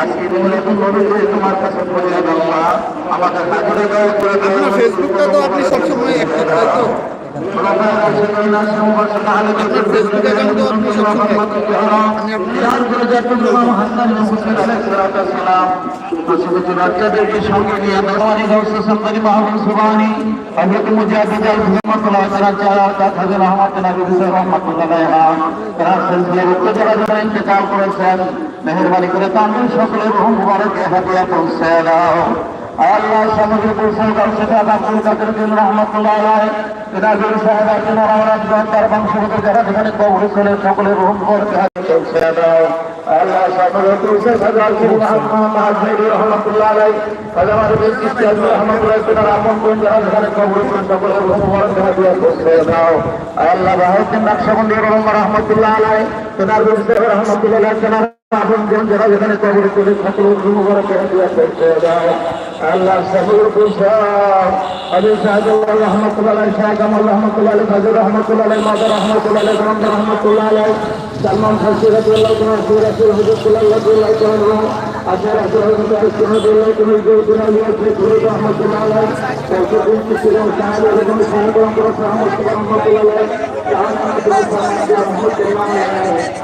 আজকে তোমার কাছে পড়িয়ে দেওয়া আমাদের নাগরিক আপনার ফেসবুকটা তো আপনি সবসময় অ্যাক্টিভ তো আপনার ফেসবুক অ্যাকাউন্ট তো আপনি সবসময় আমি ইন্তেকাল করেছেন। মেহরবানি করে তাদের সকলের মুবারক হাদিয়া পৌঁছে দাও। আল্লাহ সমগ্র পৌঁছে দাও, সেটা আব্দুল কাদের বিন রহমাতুল্লাহ আলাইহ তেনাজুল সাহেব আছেন রাজগঞ্জ তার বংশগত যারা যেখানে কবরে চলে সকলের মুবারক হাদিয়া পৌঁছে দাও। আল্লাহ মাহমুদ রহমাতুল্লাহ আল্লাহ ইসলাম রহমাতুল্লাহ সকলের আল্লাহ রহমাতুল্লাহ আলাইহ তেনার রহমাতুল্লাহ তেনার আপন কোন যারা যেখানে কবরে সকলের রুহ মুবারক হাদিয়া পৌঁছে দাও আল্লাহ সবুর কুসাম আবু সাহেদুল্লাহ রহমতুল্লাহ শাহ কামাল রহমতুল্লাহ আলী ফাজুর রহমতুল্লাহ আলী মাদা রহমতুল্লাহ আলী গরম রহমতুল্লাহ আলী সালমান ফাসি রাজুল্লাহ কুমার সুরাসুল হুজুরুল্লাহ রাজুল্লাহ কুমার আজহার আজহার রহমতুল্লাহ কুমার জয়তুল্লাহ ইয়াসি কুমার রহমতুল্লাহ আলী কৌতুক কিসির সাহেব এবং সাহেব রহমতুল্লাহ রহমতুল্লাহ আলী জাহান রহমতুল্লাহ আলী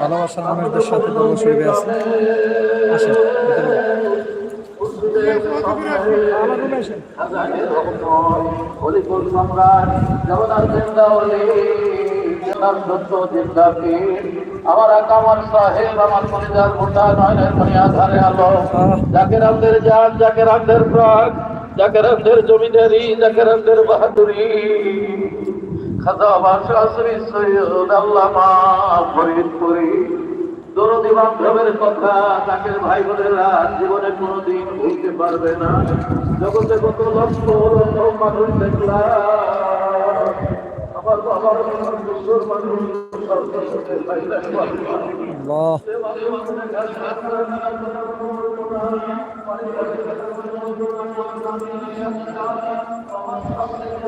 ভালোবাসার মানুষদের সাথে দোয়া শরীরে আছে। আসেন সম্রাট জগন্নাথ জিন্দাওয়ালি জগন্নাথ দত্ত জিন্দাবি আমার কামাল সাহেব, আমার মনি আধারে আলো। যাকে রামদের জান, যাকে রামদের প্রাগ যাকে রামদের জমিদারি, যাকে রামদের বাহাদুরি। খাজা শ্রী সৈয়দ আল্লামা ফরিদপুরি কথা তাকে ভাই বোনেরা জীবনে কোনোদিন ভুলতে পারবে না। জগতে কত লক্ষ মানুষ দেখলাম। আমার মানুষ আল্লাহ you.